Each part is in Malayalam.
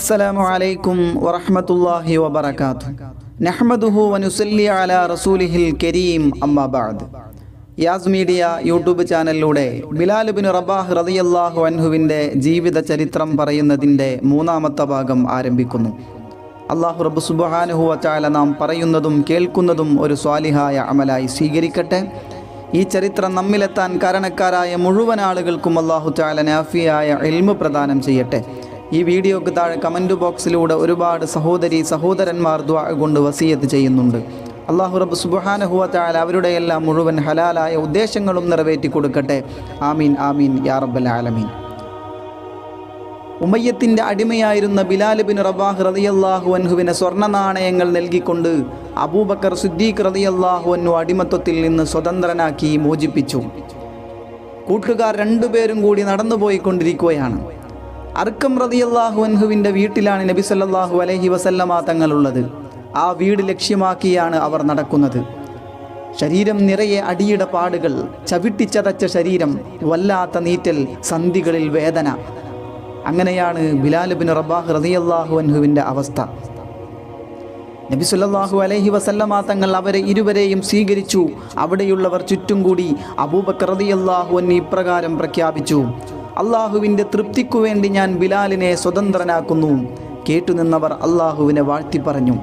السلام عليكم ورحمة الله وبركاته نحمده ونسلي على رسوله الكريم أما بعد യാസ് മീഡിയ യൂട്യൂബ് ചാനലിലൂടെ ബിലാൽ ബിൻ റബാഹ് റളിയല്ലാഹു അൻഹുവിൻ്റെ ജീവിത ചരിത്രം പറയുന്നതിൻ്റെ മൂന്നാമത്തെ ഭാഗം ആരംഭിക്കുന്നു അള്ളാഹു റബ്ബ് സുബ്ഹാനഹു വചാല നാം പറയുന്നതും കേൾക്കുന്നതും ഒരു സ്വാലിഹായ അമലായി സ്വീകരിക്കട്ടെ ഈ ചരിത്രം നമ്മിലെത്താൻ കാരണക്കാരായ മുഴുവൻ ആളുകൾക്കും അള്ളാഹു ചാല നാഫിയായ എൽമു പ്രദാനം ചെയ്യട്ടെ ഈ വീഡിയോക്ക് താഴെ കമന്റ് ബോക്സിലൂടെ ഒരുപാട് സഹോദരി സഹോദരന്മാർ ദ്വാ കൊണ്ട് വസീയത്ത് ചെയ്യുന്നുണ്ട്. അള്ളാഹു റബ്ബ് ചാല അവരുടെ എല്ലാം മുഴുവൻ ഹലാലായ ഉദ്ദേശങ്ങളും നിറവേറ്റി കൊടുക്കട്ടെ. ആമീൻ ആമീൻ യാ റബ്ബൽ ആലമീൻ. ഉമയ്യത്തിന്റെ അടിമയായിരുന്ന ബിലാൽ ബിൻ റബാഹ് റളിയല്ലാഹു അൻഹുവിന് സ്വർണ നാണയങ്ങൾ നൽകിക്കൊണ്ട് അബൂബക്കർ സിദ്ദീഖ് റളിയല്ലാഹു അൻഹു അടിമത്വത്തിൽ നിന്ന് സ്വതന്ത്രനാക്കി മോചിപ്പിച്ചു. കൂട്ടുകാർ രണ്ടുപേരും കൂടി നടന്നു നടന്നുപോയിക്കൊണ്ടിരിക്കുകയാണ്. അർക്കം റളിയല്ലാഹു അൻഹുവിന്റെ വീട്ടിലാണ് നബി സല്ലാഹു അലഹി വസല്ലമ തങ്ങളുള്ളത്. ആ വീട് ലക്ഷ്യമാക്കിയാണ് അവർ നടക്കുന്നത്. ശരീരം നിറയെ അടിയുടെ പാടുകൾ ചവിട്ടിച്ചതച്ച ശരീരം വല്ലാത്ത നീറ്റൽ സന്ധികളിൽ വേദന. അങ്ങനെയാണ് ബിലാലുബിൻ ബിൻ റബാഹ് റളിയല്ലാഹു അൻഹുവിന്റെ അവസ്ഥ. നബി സല്ലല്ലാഹു അലഹി വസല്ലമ തങ്ങൾ അവരെ ഇരുവരെയും സ്വീകരിച്ചു. അവിടെയുള്ളവർ ചുറ്റും കൂടി അബൂബക്കർ റളിയല്ലാഹു അൻ ഇപ്രകാരം പ്രഖ്യാപിച്ചു. അള്ളാഹുവിന്റെ തൃപ്തിക്കു വേണ്ടി ഞാൻ ബിലാലിനെ സ്വതന്ത്രനാക്കുന്നു. കേട്ടുനിന്നവർ അള്ളാഹുവിനെ വാഴ്ത്തി പറഞ്ഞു.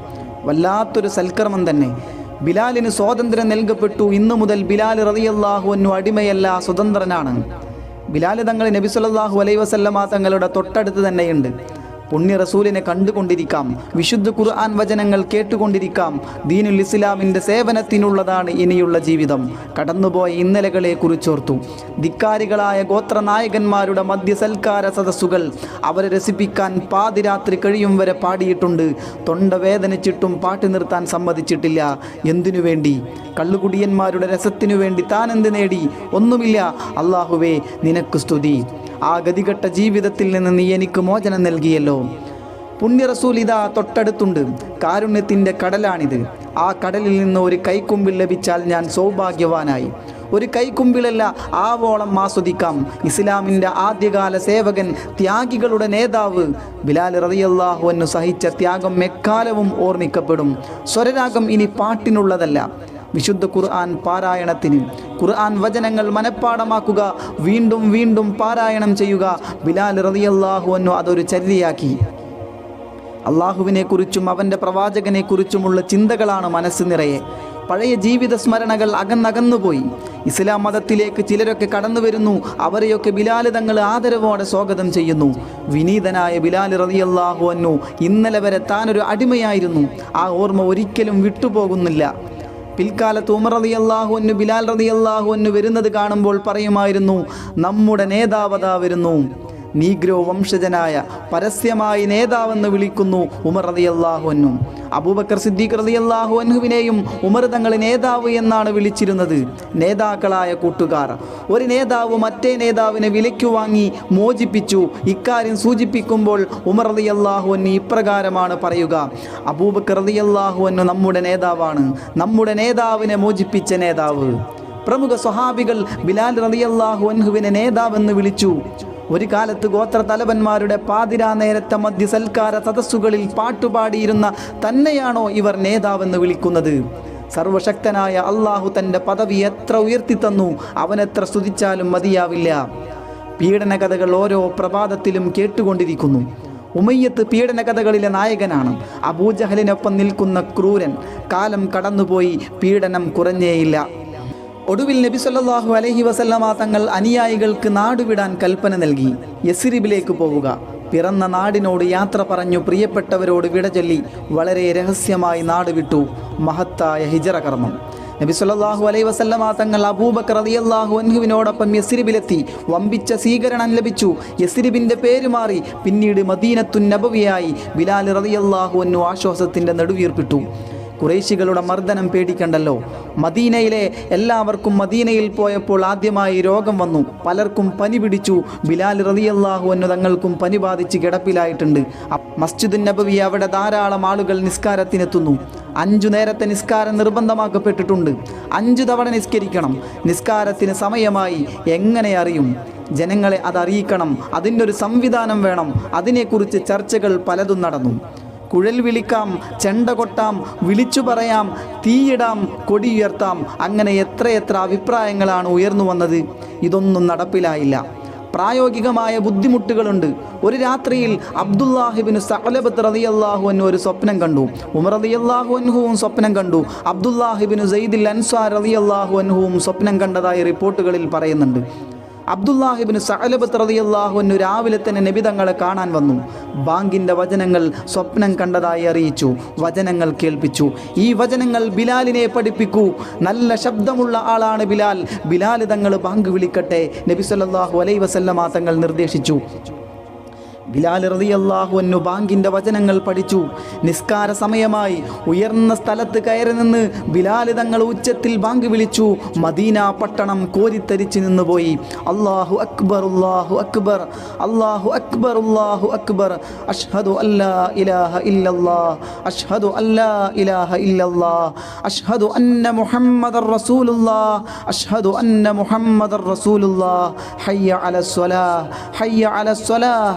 വല്ലാത്തൊരു സൽക്കർമ്മം തന്നെ. ബിലാലിന് സ്വാതന്ത്ര്യം നൽകപ്പെട്ടു. ഇന്നു മുതൽ ബിലാൽ റളിയല്ലാഹു അൻഹു അടിമയല്ല സ്വതന്ത്രനാണ്. ബിലാൽ തങ്ങൾ നബി സല്ലല്ലാഹു അലൈഹി വസല്ലമ തങ്ങളുടെ തൊട്ടടുത്ത് തന്നെയുണ്ട്. പുണ്യ റസൂലിനെ കണ്ടുകൊണ്ടിരിക്കാം. വിശുദ്ധ ഖുർആൻ വചനങ്ങൾ കേട്ടുകൊണ്ടിരിക്കാം. ദീനുൽ ഇസ്ലാമിന്റെ സേവനത്തിനുള്ളതാണ് ഇനിയുള്ള ജീവിതം. കടന്നുപോയ ഇന്നലകളെ കുറിച്ചോർത്തു ധിക്കാരികളായ ഗോത്രനായകന്മാരുടെ മദ്യസൽക്കാര സദസ്സുകൾ അവരെ രസിപ്പിക്കാൻ പാതിരാത്രി കഴിയും വരെ പാടിയിട്ടുണ്ട്. തൊണ്ട വേദനിച്ചിട്ടും പാട്ട് നിർത്താൻ സമ്മതിച്ചിട്ടില്ല. എന്തിനു വേണ്ടി? കള്ളുകുടിയന്മാരുടെ രസത്തിനു വേണ്ടി താൻ എന്ത് നേടി? ഒന്നുമില്ല. അള്ളാഹുവേ നിനക്ക് സ്തുതി. ആ ഗതികെട്ട ജീവിതത്തിൽ നിന്ന് നീ എനിക്ക് മോചനം നൽകിയല്ലോ. പുണ്യ റസൂൽ ഇതാ തൊട്ടടുത്തുണ്ട്. കാരുണ്യത്തിന്റെ കടലാണിത്. ആ കടലിൽ നിന്ന് ഒരു കൈക്കുമ്പിൽ ലഭിച്ചാൽ ഞാൻ സൗഭാഗ്യവാനായി. ഒരു കൈക്കുമ്പിളല്ല ആവോളം ആസ്വദിക്കാം. ഇസ്ലാമിന്റെ ആദ്യകാല സേവകൻ ത്യാഗികളുടെ നേതാവ്. ബിലാൽ റളിയല്ലാഹു അൻഹു സഹിച്ച ത്യാഗം എക്കാലവും ഓർമ്മിക്കപ്പെടും. സ്വരരാഗം ഇനി പാട്ടിനുള്ളതല്ല. വിശുദ്ധ ഖുർആൻ പാരായണത്തിന്. ഖുർആൻ വചനങ്ങൾ മനഃപ്പാടമാക്കുക വീണ്ടും വീണ്ടും പാരായണം ചെയ്യുക. ബിലാൽ റതിയല്ലാഹു അൻഹു അതൊരു ചര്യയാക്കി അള്ളാഹുവിനെ കുറിച്ചും അവന്റെ പ്രവാചകനെ കുറിച്ചുമുള്ള ചിന്തകളാണ് മനസ്സ് നിറയെ. പഴയ ജീവിത സ്മരണകൾ അകന്നകന്നുപോയി. ഇസ്ലാം മതത്തിലേക്ക് ചിലരൊക്കെ കടന്നു വരുന്നു. അവരെയൊക്കെ ബിലാൽ തങ്ങൾ ആദരവോടെ സ്വാഗതം ചെയ്യുന്നു. വിനീതനായ ബിലാൽ റതിയല്ലാഹു അൻഹു ഇന്നലെ വരെ താനൊരു അടിമയായിരുന്നു. ആ ഓർമ്മ ഒരിക്കലും വിട്ടുപോകുന്നില്ല. പിൽക്കാലത്ത് ഉമർ റതി അള്ളാഹു അന്നു ബിലാൽ റതി അള്ളാഹു അന്നു വരുന്നത് കാണുമ്പോൾ പറയുമായിരുന്നു നമ്മുടെ നേതാവതാ വരുന്നു. നീഗ്രോ വംശജനായ പരസ്യമായി നേതാവെന്ന് വിളിക്കുന്നു ഉമർ റതി അള്ളാഹു അബൂബക്കർ സിദ്ദീഖ് റതി അള്ളാഹു അൻഹുവിനെയും ഉമർ തങ്ങൾ നേതാവ് എന്നാണ് വിളിച്ചിരുന്നത്. നേതാക്കളായ കൂട്ടുകാർ. ഒരു നേതാവ് മറ്റേ നേതാവിനെ വിലയ്ക്കു വാങ്ങി മോചിപ്പിച്ചു. ഇക്കാര്യം സൂചിപ്പിക്കുമ്പോൾ ഉമർ റതി അള്ളാഹു അന്നു ഇപ്രകാരമാണ് പറയുക. അബൂബക്കർ റതി അള്ളാഹു അന്നു നമ്മുടെ നേതാവാണ്. നമ്മുടെ നേതാവിനെ മോചിപ്പിച്ച നേതാവ്. പ്രമുഖ സ്വഹാബികൾ ബിലാൽ റളിയല്ലാഹു അൻഹുവിനെ നേതാവെന്ന് വിളിച്ചു. ഒരു കാലത്ത് ഗോത്ര തലവന്മാരുടെ പാതിരാ നേരത്തെ മധ്യസൽക്കാര സദസ്സുകളിൽ പാട്ടുപാടിയിരുന്ന തന്നെയാണോ ഇവർ നേതാവെന്ന് വിളിക്കുന്നത്? സർവശക്തനായ അള്ളാഹു തന്റെ പദവി എത്ര ഉയർത്തിത്തന്നു അവനെത്ര സ്തുതിച്ചാലും മതിയാവില്ല. പീഡന കഥകൾ ഓരോ പ്രഭാതത്തിലും കേട്ടുകൊണ്ടിരിക്കുന്നു. ഉമയ്യത്ത് പീഡന കഥകളിലെ നായകനാണ്. അബൂജഹലിനൊപ്പം നിൽക്കുന്ന ക്രൂരൻ. കാലം കടന്നുപോയി. പീഡനം കുറഞ്ഞേയില്ല. ഒടുവിൽ നബി സല്ലല്ലാഹു അലൈഹി വസല്ലമ തങ്ങൾ അനുയായികൾക്ക് നാടുവിടാൻ കൽപ്പന നൽകി. യസിരിബിലേക്ക് പോവുക. പിറന്ന നാടിനോട് യാത്ര പറഞ്ഞു പ്രിയപ്പെട്ടവരോട് വിട ചൊല്ലി വളരെ രഹസ്യമായി നാട് വിട്ടു മഹത്തായ ഹിജറ കർമ്മം. നബി സല്ലല്ലാഹു അലൈഹി വസല്ലമ തങ്ങൾ അബൂബക്കർ റളിയല്ലാഹു അൻഹുവിനോടൊപ്പം യസിരിബിലെത്തി. വമ്പിച്ച സ്വീകരണം ലഭിച്ചു. യസിരിബിന്റെ പേര് മാറി പിന്നീട് മദീനത്തുൻ നബവിയായി ബിലാൽ റളിയല്ലാഹു അൻഹു ആശ്വാസത്തിന്റെ നെടുവീർപ്പിട്ടു. കുറേശികളുടെ മർദ്ദനം പേടിക്കണ്ടല്ലോ. മദീനയിലെ എല്ലാവർക്കും മദീനയിൽ പോയപ്പോൾ ആദ്യമായി രോഗം വന്നു. പലർക്കും പനി പിടിച്ചു. ബിലാൽ റളിയല്ലാഹു അൻഹു തങ്ങൾക്കും പനി ബാധിച്ച് കിടപ്പിലായിട്ടുണ്ട്. മസ്ജിദുൻ നബവി അവിടെ ധാരാളം ആളുകൾ നിസ്കാരത്തിനെത്തുന്നു. അഞ്ചു നേരത്തെ നിസ്കാരം നിർബന്ധമാക്കപ്പെട്ടിട്ടുണ്ട്. അഞ്ചു തവണ നിസ്കരിക്കണം. നിസ്കാരത്തിന് സമയമായി എങ്ങനെ അറിയും? ജനങ്ങളെ അതറിയിക്കണം. അതിന്റെ ഒരു സംവിധാനം വേണം. അതിനെക്കുറിച്ച് ചർച്ചകൾ പലതും നടന്നു. കുഴൽ വിളിക്കാം ചെണ്ട കൊട്ടാം വിളിച്ചു പറയാം തീയിടാം കൊടിയുയർത്താം അങ്ങനെ എത്രയെത്ര അഭിപ്രായങ്ങളാണ് ഉയർന്നു വന്നത്. ഇതൊന്നും നടപ്പിലായില്ല. പ്രായോഗികമായ ബുദ്ധിമുട്ടുകളുണ്ട്. ഒരു രാത്രിയിൽ അബ്ദുല്ലാഹിബിന് സഅലബത്ത് റളിയല്ലാഹു അൻഹു ഒരു സ്വപ്നം കണ്ടു. ഉമർ റളിയല്ലാഹു അൻഹുവും സ്വപ്നം കണ്ടു. അബ്ദുല്ലാഹിബിന് സെയ്ദിൽ അൻസാർ റളിയല്ലാഹു അൻഹുവും സ്വപ്നം കണ്ടതായി റിപ്പോർട്ടുകളിൽ പറയുന്നുണ്ട്. അബ്ദുല്ലാഹിബിന് സഅലബത്ത് റളിയല്ലാഹു അൻഹു രാവിലെ തന്നെ നബി തങ്ങളെ കാണാൻ വന്നു. ബാങ്കിന്റെ വചനങ്ങൾ സ്വപ്നം കണ്ടതായി അറിയിച്ചു. വചനങ്ങൾ കേൾപ്പിച്ചു. ഈ വചനങ്ങൾ ബിലാലിനെ പഠിപ്പിക്കൂ. നല്ല ശബ്ദമുള്ള ആളാണ് ബിലാൽ. ബിലാൽ തങ്ങൾ ബാങ്ക് വിളിക്കട്ടെ. നബി സല്ലാഹു അലൈഹി വസല്ലമ തങ്ങൾ നിർദ്ദേശിച്ചു. ബിലാൽ റളിയല്ലാഹു അൻഹു ബാങ്കിന്റെ വചനങ്ങൾ പഠിച്ചു. നിസ്കാര സമയമായി ഉയർന്ന സ്ഥലത്ത് കയറി നിന്ന് ബിലാൽ തങ്ങൾ ഉച്ചത്തിൽ ബാങ്ക് വിളിച്ചു. മദീന പട്ടണം കോരിത്തരിച്ച് നിന്നുപോയി അള്ളാഹു അക്ബർ അല്ലാഹു അക്ബർ അള്ളാഹു അക്ബർ അല്ലാഹു അക്ബർ. അഷ്ഹദു അല്ലാ ഇലാഹ ഇല്ലല്ലാ അഷ്ഹദു അല്ലാ ഇലാഹ ഇല്ലല്ലാ അഷ്ഹദു അന്ന മുഹമ്മദ റസൂലുള്ളാ അഷ്ഹദു അന്ന മുഹമ്മദ റസൂലുള്ളാ ഹയ്യ അലസ്സലാഹ് ഹയ്യ അലസ്സലാഹ്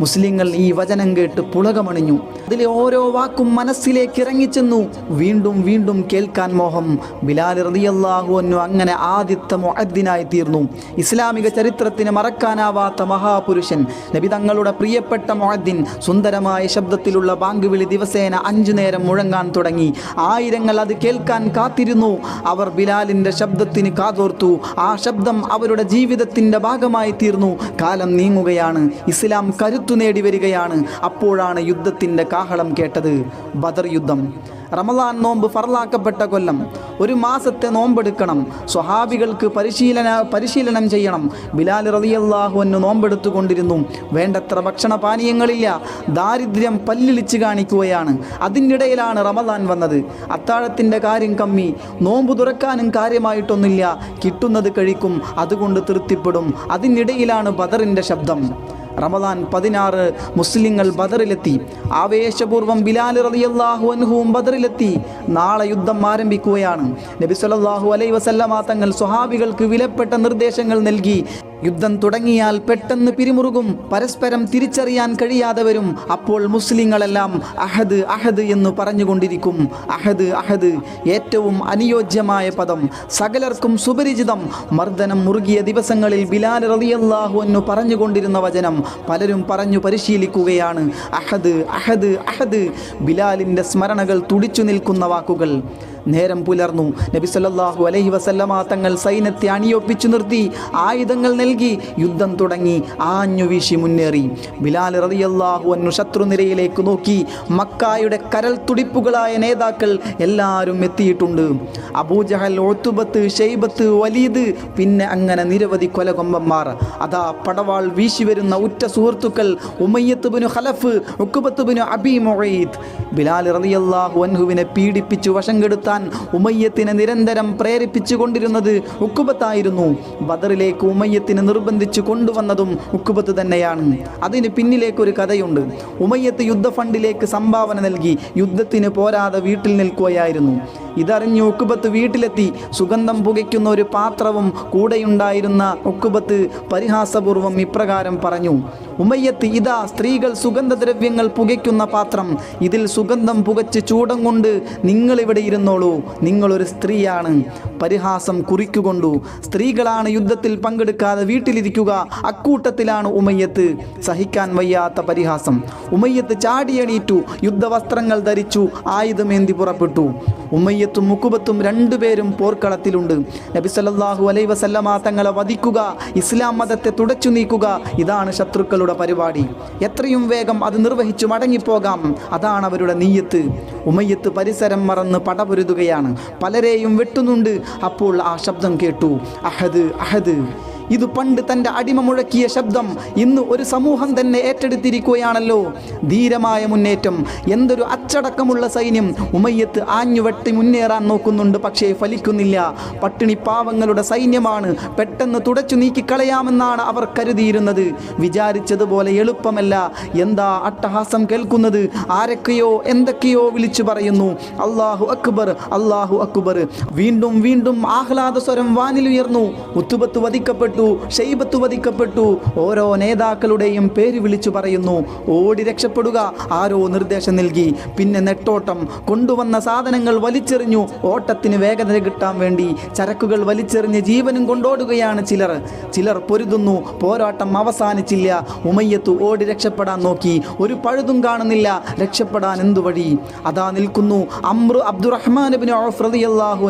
മുസ്ലിങ്ങൾ ഈ വചനം കേട്ട് പുളകമണിഞ്ഞു. അതിലെ ഓരോ വാക്കും മനസ്സിലേക്ക് ഇറങ്ങിച്ചെന്നു. വീണ്ടും വീണ്ടും കേൾക്കാൻ മോഹം. ബിലാൽ റളിയല്ലാഹു അൻഹു അങ്ങനെ ആദ്യത്തെ മൊഹദ്ദിനായി തീർന്നു. ഇസ്ലാമിക ചരിത്രത്തിന് മറക്കാനാവാത്ത മഹാപുരുഷൻ നബി തങ്ങളുടെ പ്രിയപ്പെട്ട മൊഹദ്ദിൻ സുന്ദരമായ ശബ്ദത്തിലുള്ള ബാങ്ക് വിളി ദിവസേന അഞ്ചു നേരം മുഴങ്ങാൻ തുടങ്ങി. ആയിരങ്ങൾ അത് കേൾക്കാൻ കാത്തിരുന്നു. അവർ ബിലാലിന്റെ ശബ്ദത്തിന് കാതോർത്തു. ആ ശബ്ദം അവരുടെ ജീവിതത്തിന്റെ ഭാഗമായി തീർന്നു. കാലം നീങ്ങുകയാണ്. ഇസ്ലാം കരുത്തു നേടി വരികയാണ് അപ്പോഴാണ് യുദ്ധത്തിന്റെ കാഹളം കേട്ടത്. ബദർ യുദ്ധം. റമദാൻ നോമ്പ് ഫറലാക്കപ്പെട്ട കൊല്ലം. ഒരു മാസത്തെ നോമ്പെടുക്കണം. സ്വഹാബികൾക്ക് പരിശീലന പരിശീലനം ചെയ്യണം. ബിലാൽ റളിയല്ലാഹു അൻഹു നോമ്പെടുത്തുകൊണ്ടിരുന്നു. വേണ്ടത്ര ഭക്ഷണ പാനീയങ്ങളില്ല. ദാരിദ്ര്യം പല്ലിളിച്ച് കാണിക്കുകയാണ്. അതിനിടയിലാണ് റമദാൻ വന്നത്. അത്താഴത്തിന്റെ കാര്യം കമ്മി. നോമ്പ് തുറക്കാനും കാര്യമായിട്ടൊന്നുമില്ല. കിട്ടുന്നത് കഴിക്കും. അതുകൊണ്ട് തൃപ്തിപ്പെടും. അതിനിടയിലാണ് ബദറിന്റെ ശബ്ദം. റമദാൻ പതിനാറ് മുസ്ലിങ്ങൾ ബദറിലെത്തി. ആവേശപൂർവം ബിലാൽ റളിയല്ലാഹു അൻഹുവും ബദറിലെത്തി. നാളെ യുദ്ധം ആരംഭിക്കുകയാണ്. നബി സല്ലല്ലാഹു അലൈഹി വസല്ലമ തങ്ങൾ സ്വഹാബികൾക്ക് വിലപ്പെട്ട നിർദ്ദേശങ്ങൾ നൽകി. യുദ്ധം തുടങ്ങിയാൽ പെട്ടെന്ന് പിരിമുറുകും. പരസ്പരം തിരിച്ചറിയാൻ കഴിയാതെ വരും അപ്പോൾ മുസ്ലിങ്ങളെല്ലാം അഹദ് അഹദ് എന്ന് പറഞ്ഞുകൊണ്ടിരിക്കും. അഹദ് അഹദ് ഏറ്റവും അനുയോജ്യമായ പദം. സകലർക്കും സുപരിചിതം. മർദ്ദനം മുറുകിയ ദിവസങ്ങളിൽ ബിലാൽ റളിയല്ലാഹു അൻഹു പറഞ്ഞുകൊണ്ടിരുന്ന വചനം പലരും പറഞ്ഞു പരിശീലിക്കുകയാണ്. അഹദ് അഹദ് അഹദ്. ബിലാലിന്റെ സ്മരണകൾ തുടിച്ചു നിൽക്കുന്ന വാക്കുകൾ. നേരം പുലർന്നു. നബി സല്ലല്ലാഹു അലൈഹി വസല്ലമ തങ്ങൾ സൈന്യത്തെ അണിയൊപ്പിച്ചു നിർത്തി. ആയുധങ്ങൾ നൽകി യുദ്ധം തുടങ്ങി. ആഞ്ഞു വീശി മുന്നേറി. ബിലാൽ റളിയല്ലാഹു അന്നു ശത്രുനിരയിലേക്ക് നോക്കി. മക്കായുടെ കരൽ തുടിപ്പുകളായ നേതാക്കൾ എല്ലാവരും എത്തിയിട്ടുണ്ട്. അബൂജഹൽ ഒത്തുബത്ത് ഷെയ്ബത്ത് വലീദ് പിന്നെ അങ്ങനെ നിരവധി കൊലകൊമ്പന്മാർ. അതാ പടവാൾ വീശി വരുന്ന ഉറ്റ സുഹൃത്തുക്കൾ ഉമയ്യത്ത് ബിനു ഖലഫ് ഉക്കുബത്ത് ബിനു അബി മൊഹീദ് ബിലാൽ റളിയല്ലാഹു അൻഹുവിനെ പീഡിപ്പിച്ചു വശം കെടുത്താൻ ഉമയ്യത്തിനെ നിരന്തരം പ്രേരിപ്പിച്ചു കൊണ്ടിരുന്നത് ഉക്കുബത്തായിരുന്നു ബദറിലേക്ക് ഉമയ്യത്തിനെ നിർബന്ധിച്ചു കൊണ്ടുവന്നതും ഉക്കുബത്ത് തന്നെയാണ്. അതിന് പിന്നിലേക്കൊരു കഥയുണ്ട്. ഉമയ്യത്ത് യുദ്ധ ഫണ്ടിലേക്ക് സംഭാവന നൽകി. യുദ്ധത്തിന് പോരാതെ വീട്ടിൽ നിൽക്കുകയായിരുന്നു. ഇതറിഞ്ഞ് ഉക്കുബത്ത് വീട്ടിലെത്തി സുഗന്ധം പുകയ്ക്കുന്ന ഒരു പാത്രവും കൂടെയുണ്ടായിരുന്ന ഉക്കുബത്ത് പരിഹാസപൂർവം ഇപ്രകാരം പറഞ്ഞു ഉമയ്യത്ത് ഇതാ സ്ത്രീകൾ സുഗന്ധദ്രവ്യങ്ങൾ പുകയ്ക്കുന്ന പാത്രം. ഇതിൽ സുഗന്ധം പുകച്ച് ചൂടം കൊണ്ട് നിങ്ങളിവിടെ ഇരുന്നോളൂ. നിങ്ങളൊരു സ്ത്രീയാണ്. പരിഹാസം കുറിക്കുകൊണ്ടു സ്ത്രീകളാണ് യുദ്ധത്തിൽ പങ്കെടുക്കാതെ വീട്ടിലിരിക്കുക. അക്കൂട്ടത്തിലാണ് ഉമയ്യത്ത് സഹിക്കാൻ വയ്യാത്ത പരിഹാസം. ഉമയ്യത്ത് ചാടിയണീറ്റു യുദ്ധവസ്ത്രങ്ങൾ ധരിച്ചു ആയുധമേന്തി പുറപ്പെട്ടു. ഉമ്മയ്യത്തും മുക്കുബത്തും രണ്ടുപേരും പോർക്കളത്തിലുണ്ട്. നബി സല്ലാഹു അലൈ വസല്ലമ തങ്ങളെ വധിക്കുക ഇസ്ലാം മതത്തെ തുടച്ചു നീക്കുക ഇതാണ് ശത്രുക്കളുടെ പരിപാടി. എത്രയും വേഗം അത് നിർവഹിച്ചു മടങ്ങിപ്പോകാം. അതാണ് അവരുടെ നീയത്ത്. ഉമയ്യത്ത് പരിസരം മറന്ന് പടപൊരുതുകയാണ്. പലരെയും വെട്ടുന്നുണ്ട്. അപ്പോൾ ആ ശബ്ദം കേട്ടു. അഹദ് അഹദ്. ഇത് പണ്ട് തന്റെ അടിമ മുഴക്കിയ ശബ്ദം ഇന്ന് ഒരു സമൂഹം തന്നെ ഏറ്റെടുത്തിരിക്കുകയാണല്ലോ. ധീരമായ മുന്നേറ്റം എന്തൊരു അച്ചടക്കമുള്ള സൈന്യം. ഉമയ്യത്ത് ആഞ്ഞുവെട്ടി മുന്നേറാൻ നോക്കുന്നുണ്ട് പക്ഷേ ഫലിക്കുന്നില്ല. പട്ടിണി പാവങ്ങളുടെ സൈന്യമാണ് പെട്ടെന്ന് തുടച്ചു നീക്കിക്കളയാമെന്നാണ് അവർ കരുതിയിരുന്നത്. വിചാരിച്ചതുപോലെ എളുപ്പമല്ല. എന്താ അട്ടഹാസം കേൾക്കുന്നത്? ആരൊക്കെയോ എന്തൊക്കെയോ വിളിച്ചു പറയുന്നു. അള്ളാഹു അക്ബർ അള്ളാഹു അക്ബർ. വീണ്ടും വീണ്ടും ആഹ്ലാദ സ്വരം വാനിലുയർന്നു. ഉത്തുപത്ത് വധിക്കപ്പെട്ടു. ഷെയ്ബത്ത് വധിക്കപ്പെട്ടു. ഓരോ നേതാക്കളുടെയും പേര് വിളിച്ചു പറയുന്നു. ഓടി രക്ഷപ്പെടുക ആരോ നിർദ്ദേശം നൽകി. പിന്നെ നെട്ടോട്ടം. കൊണ്ടുവന്ന സാധനങ്ങൾ വലിച്ചെറിഞ്ഞു. ഓട്ടത്തിന് വേഗത കിട്ടാൻ വേണ്ടി ചരക്കുകൾ വലിച്ചെറിഞ്ഞ് ജീവനും കൊണ്ടോടുകയാണ് ചിലർ. ചിലർ പൊരുതുന്നു. പോരാട്ടം അവസാനിച്ചില്ല. ഉമയ്യത്ത് ഓടി രക്ഷപ്പെടാൻ നോക്കി. ഒരു പഴുതും കാണുന്നില്ല. രക്ഷപ്പെടാൻ എന്തു വഴി? അതാ നിൽക്കുന്നു അമ്രു അബ്ദുറഹ്മാൻ ബിൻ ഓഫ് റതിയല്ലാഹു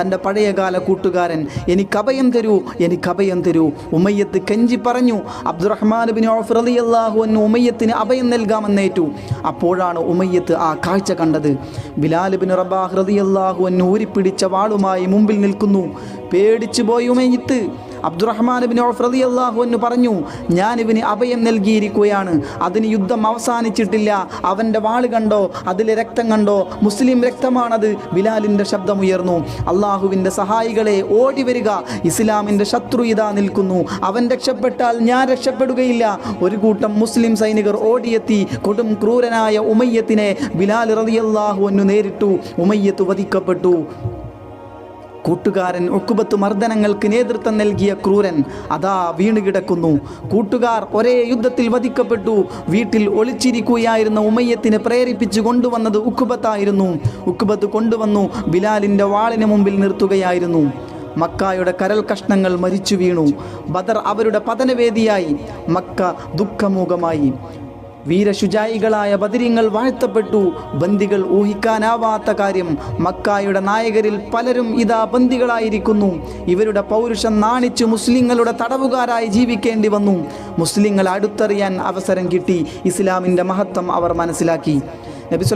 തന്റെ പഴയകാല കൂട്ടുകാരൻ. എനിക്ക് അഭയം തരൂ എനിക്ക് അഭയം തരൂ. ഉമയ്യത്ത് കെഞ്ചി പറഞ്ഞു അബ്ദുറഹ്മാൻ ബിൻ ഔഫ് റളിയല്ലാഹു അൻഹു ഉമയ്യത്തിന് അഭയം നൽകാമെന്നേറ്റു. അപ്പോഴാണ് ഉമയ്യത്ത് ആ കാഴ്ച കണ്ടത്. ബിലാൽ ബിൻ റബാഹ് റളിയല്ലാഹു അൻഹു ഊരിപ്പിടിച്ച വാളുമായി മുമ്പിൽ നിൽക്കുന്നു. പേടിച്ചു പോയി ഉമയ്യത്ത്. അബ്ദുറഹ്മാൻ ബിൻ ഔഫ് അള്ളാഹു എന്ന് പറഞ്ഞു ഞാൻ ഇവന് അഭയം നൽകിയിരിക്കുകയാണ്. അതിന് യുദ്ധം അവസാനിച്ചിട്ടില്ല. അവന്റെ വാൾ കണ്ടോ? അതിലെ രക്തം കണ്ടോ? മുസ്ലിം രക്തമാണത്. ബിലാലിന്റെ ശബ്ദമുയർന്നു അള്ളാഹുവിന്റെ സഹായികളെ ഓടി വരിക. ഇസ്ലാമിന്റെ ശത്രു ഇതാ നിൽക്കുന്നു. അവൻ രക്ഷപ്പെട്ടാൽ ഞാൻ രക്ഷപ്പെടുകയില്ല. ഒരു കൂട്ടം മുസ്ലിം സൈനികർ ഓടിയെത്തി. കൊടും ക്രൂരനായ ഉമയ്യത്തിനെ ബിലാൽ റളിയല്ലാഹു എന്നു നേരിട്ടു. ഉമയ്യത്ത് വധിക്കപ്പെട്ടു. കൂട്ടുകാരൻ ഒക്കുബത്ത് മർദ്ദനങ്ങൾക്ക് നേതൃത്വം നൽകിയ ക്രൂരൻ അതാ വീണുകിടക്കുന്നു. കൂട്ടുകാർ ഒരേ യുദ്ധത്തിൽ വധിക്കപ്പെട്ടു. വീട്ടിൽ ഒളിച്ചിരിക്കുകയായിരുന്ന ഉമയ്യത്തിനെ പ്രേരിപ്പിച്ചു കൊണ്ടുവന്നത് ഉക്കുബത്തായിരുന്നു. ഉക്കുബത്ത് കൊണ്ടുവന്നു ബിലാലിന്റെ വാളിന് മുമ്പിൽ നിർത്തുകയായിരുന്നു. മക്കായുടെ കരൽ കഷ്ണങ്ങൾ മരിച്ചു വീണു. ബദർ അവരുടെ പതനവേദിയായി. മക്ക ദുഃഖമുഖമായി വീരശുചായികളായ ബദരിങ്ങൾ വാഴ്ത്തപ്പെട്ടു. ബന്ദികൾ ഊഹിക്കാനാവാത്ത കാര്യം. മക്കായുടെ നായകരിൽ പലരും ഇതാ ബന്ദികളായിരിക്കുന്നു. ഇവരുടെ പൗരുഷം നാണിച്ച് മുസ്ലിങ്ങളുടെ തടവുകാരായി ജീവിക്കേണ്ടി വന്നു. മുസ്ലിങ്ങൾ അടുത്തറിയാൻ അവസരം കിട്ടി. ഇസ്ലാമിന്റെ മഹത്വം അവർ മനസ്സിലാക്കി. നബി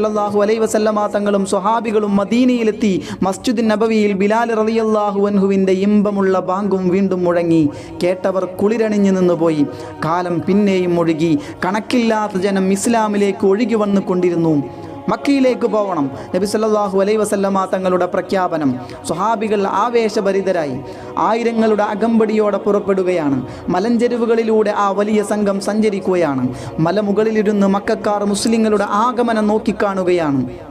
അലൈ വസല്ലമ തങ്ങളും സ്വഹാബികളും മദീനയിലെത്തി മസ്ജിദ് നബവിയിൽ ബിലാൽ റളിയല്ലാഹു അൻഹുവിന്റെ ഇമ്പമുള്ള ബാങ്കും വീണ്ടും മുഴങ്ങി. കേട്ടവർ കുളിരണിഞ്ഞു നിന്നുപോയി. കാലം പിന്നെയും ഒഴുകി. കണക്കില്ലാത്ത ജനം ഇസ്ലാമിലേക്ക് ഒഴുകി വന്നുകൊണ്ടിരുന്നു. മക്കയിലേക്ക് പോകണം നബി സല്ലാഹു അലൈ വസല്ലമ തങ്ങളുടെ പ്രഖ്യാപനം സ്വഹാബികൾ ആവേശഭരിതരായി ആയിരങ്ങളുടെ അകമ്പടിയോടെ പുറപ്പെടുകയാണ്. മലഞ്ചെരുവുകളിലൂടെ ആ വലിയ സംഘം സഞ്ചരിക്കുകയാണ്. മലമുകളിലിരുന്ന് മക്കാർ മുസ്ലിങ്ങളുടെ ആഗമനം നോക്കിക്കാണുകയാണ്.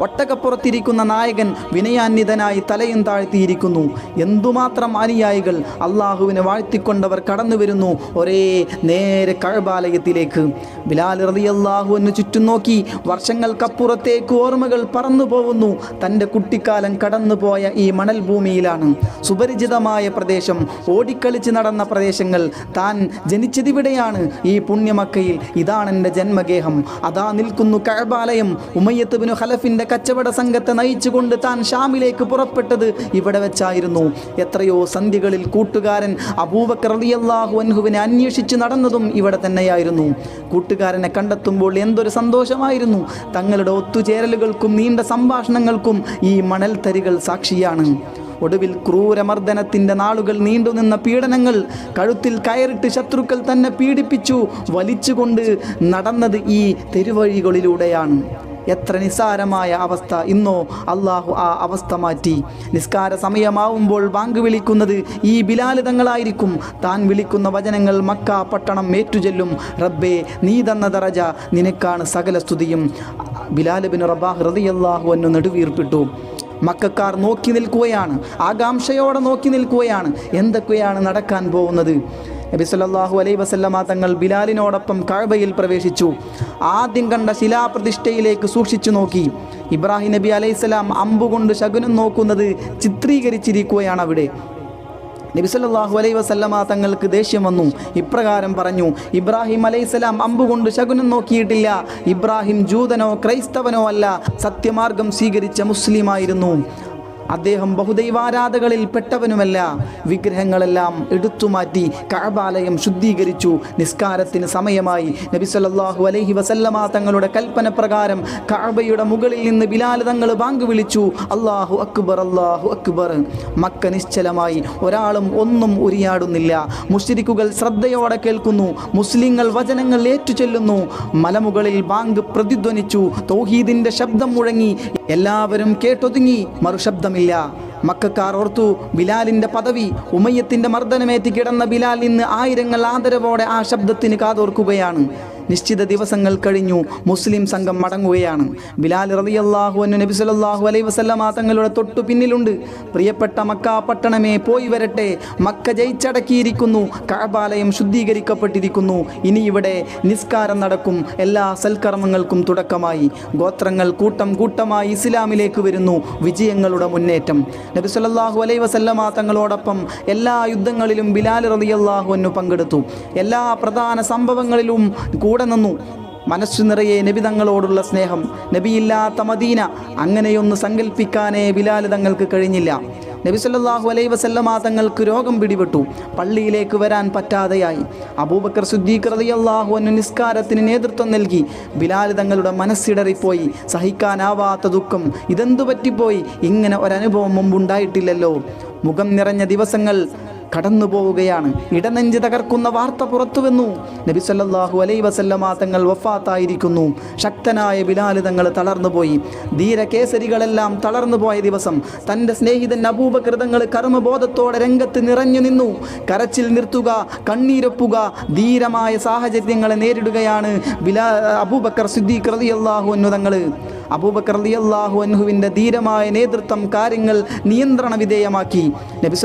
ഒട്ടകപ്പുറത്തിരിക്കുന്ന നായകൻ വിനയാന്വിതനായി തലയും താഴ്ത്തിയിരിക്കുന്നു. എന്തുമാത്രം അനുയായികൾ അള്ളാഹുവിനെ വാഴ്ത്തിക്കൊണ്ടവർ കടന്നു വരുന്നു ഒരേ നേരെ കഴബാലയത്തിലേക്ക്. ബിലാൽ റളിയല്ലാഹുവിന് ചുറ്റും നോക്കി വർഷങ്ങൾക്കപ്പുറത്തേക്ക് ഓർമ്മകൾ പറന്നു പോകുന്നു. തന്റെ കുട്ടിക്കാലം കടന്നുപോയ ഈ മണൽ ഭൂമിയിലാണ്. സുപരിചിതമായ പ്രദേശം ഓടിക്കളിച്ച് നടന്ന പ്രദേശങ്ങൾ താൻ ജനിച്ചതിവിടെയാണ്. ഈ പുണ്യമക്കയിൽ ഇതാണ് എന്റെ ജന്മഗേഹം. അതാ നിൽക്കുന്നു കഴബാലയം. ഉമയ്യത്ത് ബിനു ഖലഫിന്റെ കച്ചവട സംഘത്തെ നയിച്ചുകൊണ്ട് താൻ ഷാമിലേക്ക് പുറപ്പെട്ടത് ഇവിടെ വെച്ചായിരുന്നു. എത്രയോ സന്ധ്യകളിൽ കൂട്ടുകാരൻ അബൂബക്കർ റളിയല്ലാഹു അൻഹുവിനെ അന്വേഷിച്ച് നടന്നതും ഇവിടെ തന്നെയായിരുന്നു. കൂട്ടുകാരനെ കണ്ടെത്തുമ്പോൾ എന്തൊരു സന്തോഷമായിരുന്നു. തങ്ങളുടെ ഒത്തുചേരലുകൾക്കും നീണ്ട സംഭാഷണങ്ങൾക്കും ഈ മണൽത്തരികൾ സാക്ഷിയാണ്. ഒടുവിൽ ക്രൂരമർദ്ദനത്തിന്റെ നാളുകൾ നീണ്ടുനിന്ന പീഡനങ്ങൾ കഴുത്തിൽ കയറിട്ട് ശത്രുക്കൾ തന്നെ പീഡിപ്പിച്ചു വലിച്ചുകൊണ്ട് നടന്നത് ഈ തെരുവഴികളിലൂടെയാണ്. എത്ര നിസ്സാരമായ അവസ്ഥ ഇന്നോ അള്ളാഹു ആ അവസ്ഥ മാറ്റി. നിസ്കാര സമയമാവുമ്പോൾ ബാങ്ക് വിളിക്കുന്നത് ഈ ബിലാലിതങ്ങളായിരിക്കും. താൻ വിളിക്കുന്ന വചനങ്ങൾ മക്ക പട്ടണം ഏറ്റുചൊല്ലും. റബ്ബേ നീ തന്ന ദറജ നിനക്കാണ് സകല സ്തുതിയും. ബിലാലബിൻ റബാഹ് റളിയല്ലാഹു എന്നു നെടുവീർപ്പിട്ടു. മക്കാർ നോക്കി നിൽക്കുകയാണ്. ആകാംക്ഷയോടെ നോക്കി നിൽക്കുകയാണ്. എന്തൊക്കെയാണ് നടക്കാൻ പോകുന്നത്? നബി സല്ലല്ലാഹു അലൈഹി വസല്ലമ തങ്ങൾ ബിലാലിനോടൊപ്പം കഅബയിൽ പ്രവേശിച്ചു. ആദ്യം കണ്ട ശിലാപ്രതിഷ്ഠയിലേക്ക് സൂക്ഷിച്ചു നോക്കി. ഇബ്രാഹിം നബി അലൈഹിസ്സലാം അമ്പുകൊണ്ട് ശകുനം നോക്കുന്നത് ചിത്രീകരിച്ചിരിക്കുകയാണ് അവിടെ. നബി സല്ലല്ലാഹു അലൈഹി വസല്ലമ തങ്ങൾക്ക് ദേഷ്യം വന്നു. ഇപ്രകാരം പറഞ്ഞു ഇബ്രാഹിം അലൈഹിസ്സലാം അമ്പുകൊണ്ട് ശകുനം നോക്കിയിട്ടില്ല. ഇബ്രാഹിം ജൂതനോ ക്രൈസ്തവനോ അല്ല സത്യമാർഗം സ്വീകരിച്ച മുസ്ലിമായിരുന്നു അദ്ദേഹം ബഹുദൈവാരാധകളിൽ പെട്ടവനുമല്ല. വിഗ്രഹങ്ങളെല്ലാം എടുത്തുമാറ്റി കഴബാലയം ശുദ്ധീകരിച്ചു. നിസ്കാരത്തിന് സമയമായി. നബി സല്ലല്ലാഹു അലൈഹി വസല്ലമ തങ്ങളുടെ കൽപ്പന പ്രകാരം കഴബയുടെ മുകളിൽ നിന്ന് ബിലാൽ തങ്ങൾ ബാങ്ക് വിളിച്ചു. അള്ളാഹു അക്ബർ അള്ളാഹു അക്ബർ. മക്ക നിശ്ചലമായി. ഒരാളും ഒന്നും ഉരിയാടുന്നില്ല. മുശ്രിക്കുകൾ ശ്രദ്ധയോടെ കേൾക്കുന്നു. മുസ്ലിങ്ങൾ വചനങ്ങൾ ഏറ്റുചൊല്ലുന്നു. മലമുകളിൽ ബാങ്ക് പ്രതിധ്വനിച്ചു. തൗഹീദിന്റെ ശബ്ദം മുഴങ്ങി. എല്ലാവരും കേട്ടൊതുങ്ങി. മറുശബ്ദമില്ല. മക്കാർ ഓർത്തു ബിലാലിന്റെ പദവി ഉമയ്യത്തിന്റെ മർദ്ദനമേറ്റി കിടന്ന ബിലാൽ ഇന്ന് ആയിരങ്ങൾ ആദരവോടെ ആ ശബ്ദത്തിന് കാതോർക്കുകയാണ്. നിശ്ചിത ദിവസങ്ങൾ കഴിഞ്ഞു മുസ്ലിം സംഘം മടങ്ങുകയാണ്. ബിലാൽ റളിയല്ലാഹു അൻഹു നബി സല്ലല്ലാഹു അലൈഹി വസല്ലമ തങ്ങളുടെ തൊട്ടു പിന്നിലുണ്ട്. പ്രിയപ്പെട്ട മക്ക പട്ടണമേ പോയി വരട്ടെ. മക്ക ജയിച്ചടക്കിയിരിക്കുന്നു. കഅബാലയം ശുദ്ധീകരിക്കപ്പെട്ടിരിക്കുന്നു. ഇനി ഇവിടെ നിസ്കാരം നടക്കും. എല്ലാ സൽക്കർമ്മങ്ങൾക്കും തുടക്കമായി. ഗോത്രങ്ങൾ കൂട്ടം കൂട്ടമായി ഇസ്ലാമിലേക്ക് വരുന്നു. വിജയങ്ങളുടെ മുന്നേറ്റം. നബി സല്ലല്ലാഹു അലൈഹി വസല്ലമ തങ്ങളോടൊപ്പം എല്ലാ യുദ്ധങ്ങളിലും ബിലാൽ റളിയല്ലാഹു അൻഹു പങ്കെടുത്തു. എല്ലാ പ്രധാന സംഭവങ്ങളിലും കൂടെ നിന്നു. മനസ്സു നിറയെ നബി തങ്ങളോടുള്ള സ്നേഹം. നബിയില്ലാത്ത മദീന അങ്ങനെയൊന്ന് സങ്കല്പിക്കാനേ ബിലാൽ തങ്ങൾക്ക് കഴിഞ്ഞില്ല. നബി സല്ലല്ലാഹു അലൈഹി വസല്ലമ തങ്ങൾക്ക് രോഗം പിടിപെട്ടു. പള്ളിയിലേക്ക് വരാൻ പറ്റാതെയായി. അബൂബക്കർ സുദ്ദീഖ് റളിയല്ലാഹു അൻഹു നിസ്കാരത്തിന് നേതൃത്വം നൽകി. ബിലാൽ തങ്ങളുടെ മനസ്സിടറിപ്പോയി. സഹിക്കാനാവാത്ത ദുഃഖം. ഇതെന്തു പറ്റിപ്പോയി? ഇങ്ങനെ ഒരനുഭവം മുമ്പുണ്ടായിട്ടില്ലല്ലോ. മുഖം നിറഞ്ഞ ദിവസങ്ങൾ കടന്നു പോവുകയാണ് ഇടനെഞ്ച് തകർക്കുന്ന വാർത്ത പുറത്തുവന്നു. നബി സല്ലാഹു അലൈ വസല്ലമ തങ്ങൾ വഫാത്തായിരിക്കുന്നു. ശക്തനായ ബിലാൽ തങ്ങൾ തളർന്നുപോയി. ധീരകേസരികളെല്ലാം തളർന്നു പോയ ദിവസം തന്റെ സ്നേഹിതൻ അബൂബകൃതങ്ങൾ കർമ്മബോധത്തോടെ രംഗത്ത് നിറഞ്ഞു നിന്നു. കരച്ചിൽ നിർത്തുക കണ്ണീരൊപ്പുക ധീരമായ സാഹചര്യങ്ങളെ നേരിടുകയാണ് ബിലാ അബൂബക്കർ സിദ്ദീഖ് റളിയല്ലാഹു അൻഹു തങ്ങൾ. അബൂബക്കർ റളിയല്ലാഹു അൻഹുവിന്റെ ധീരമായ നേതൃത്വം കാര്യങ്ങൾ നിയന്ത്രണ വിധേയമാക്കി. നബി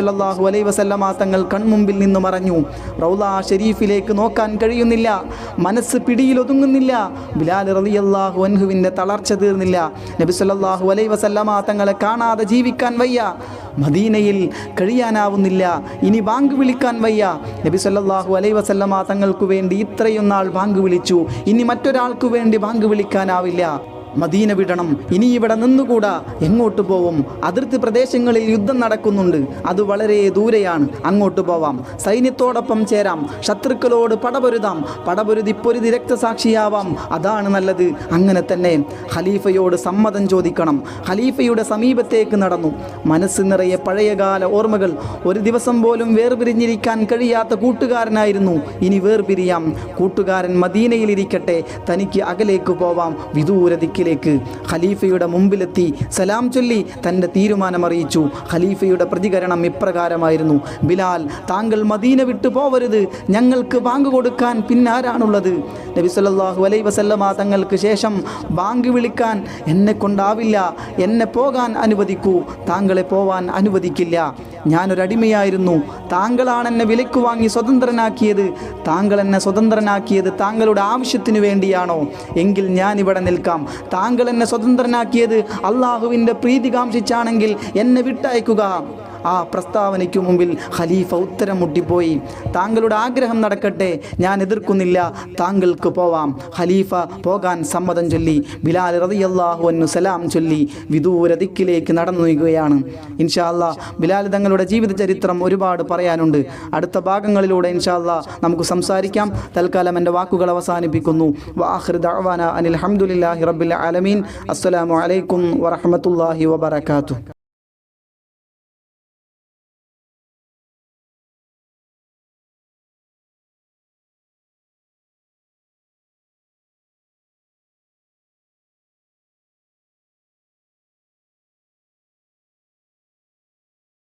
അലൈ വസല്ലമ തങ്ങൾ കൺമുമ്പിൽ നിന്ന് മറഞ്ഞു. റൗല ഷെരീഫിലേക്ക് നോക്കാൻ കഴിയുന്നില്ല. മനസ്സ് പിടിയിലൊതുങ്ങുന്നില്ല. ബിലാൽ റളിയല്ലാഹു അൻഹുവിന്റെ തളർച്ച തീർന്നില്ല. നബി സല്ലല്ലാഹു അലൈഹി വസല്ലമ തങ്ങളെ കാണാതെ ജീവിക്കാൻ വയ്യ. മദീനയിൽ കഴിയാനാവുന്നില്ല. ഇനി ബാങ്ക് വിളിക്കാൻ വയ്യ. നബി സല്ലല്ലാഹു അലൈഹി വസല്ലമ തങ്ങൾക്ക് വേണ്ടി ഇത്രയും നാൾ ബാങ്ക് വിളിച്ചു. ഇനി മറ്റൊരാൾക്ക് വേണ്ടി ബാങ്ക് വിളിക്കാനാവില്ല. മദീന വിടണം. ഇനി ഇവിടെ നിന്നുകൂടാ. എങ്ങോട്ട് പോവും? അതിർത്തി പ്രദേശങ്ങളിൽ യുദ്ധം നടക്കുന്നുണ്ട്. അത് വളരെ ദൂരെയാണ്. അങ്ങോട്ട് പോവാം. സൈന്യത്തോടൊപ്പം ചേരാം. ശത്രുക്കളോട് പടപൊരുതാം. പടപൊരുതി പൊരുതി രക്തസാക്ഷിയാവാം. അതാണ് നല്ലത്. അങ്ങനെ തന്നെ ഖലീഫയോട് സമ്മതം ചോദിക്കണം. ഖലീഫയുടെ സമീപത്തേക്ക് നടന്നു. മനസ്സ് നിറയെ പഴയകാല ഓർമ്മകൾ. ഒരു ദിവസം പോലും വേർപിരിഞ്ഞിരിക്കാൻ കഴിയാത്ത കൂട്ടുകാരനായിരുന്നു. ഇനി വേർപിരിയാം. കൂട്ടുകാരൻ മദീനയിലിരിക്കട്ടെ. തനിക്ക് അകലേക്ക് പോവാം. വിദൂര ദിക്കിലേക്ക് ഖലീഫയുടെ മുമ്പിലെത്തി സലാം ചൊല്ലി തന്റെ തീരുമാനമറിയിച്ചു. ഖലീഫയുടെ പ്രതികരണം ഇപ്രകാരമായിരുന്നു. ബിലാൽ താങ്കൾ മദീന വിട്ടു പോവരുത്. ഞങ്ങൾക്ക് ബാങ്ക് കൊടുക്കാൻ പിന്നാരാണുള്ളത്? നബി സല്ലല്ലാഹു അലൈഹി വസല്ലമ തങ്ങൾക്ക് ശേഷം ബാങ്ക് വിളിക്കാൻ എന്നെ കൊണ്ടാവില്ല. എന്നെ പോകാൻ അനുവദിക്കൂ. താങ്കളെ പോവാൻ അനുവദിക്കില്ല. ഞാനൊരടിമയായിരുന്നു താങ്കളാണ് എന്നെ വിലക്ക് വാങ്ങി സ്വതന്ത്രനാക്കിയത്. താങ്കൾ എന്നെ സ്വതന്ത്രനാക്കിയത് താങ്കളുടെ ആവശ്യത്തിന് വേണ്ടിയാണോ? എങ്കിൽ ഞാൻ ഞാനിവിടെ നിൽക്കാം. താങ്കൾ എന്നെ സ്വതന്ത്രനാക്കിയത് അള്ളാഹുവിന്റെ പ്രീതി കാംക്ഷിച്ചാണെങ്കിൽ എന്നെ വിട്ടയക്കുക. ആ പ്രസ്താവനയ്ക്ക് മുമ്പിൽ ഖലീഫ ഉത്തരം മുട്ടിപ്പോയി താങ്കളുടെ ആഗ്രഹം നടക്കട്ടെ ഞാൻ എതിർക്കുന്നില്ല താങ്കൾക്ക് പോവാം. ഖലീഫ പോകാൻ സമ്മതം ചൊല്ലി ബിലാൽ റളിയല്ലാഹു അൻഹു സലാം ചൊല്ലി വിദൂര ദിക്കിലേക്ക് നടന്നു നീങ്ങുകയാണ് ഇൻഷാല്ല ബിലാൽ തങ്ങളുടെ ജീവിത ചരിത്രം ഒരുപാട് പറയാനുണ്ട്. അടുത്ത ഭാഗങ്ങളിലൂടെ ഇൻഷാല്ല നമുക്ക് സംസാരിക്കാം. തൽക്കാലം എന്റെ വാക്കുകൾ അവസാനിപ്പിക്കുന്നു. വാഹിർ ദഅവാന അനിൽ ഹംദുലില്ലാഹി റബ്ബിൽ ആലമീൻ. അസ്സലാമു അലൈക്കും വറഹ്മത്തുള്ളാഹി വബറകാതുഹു.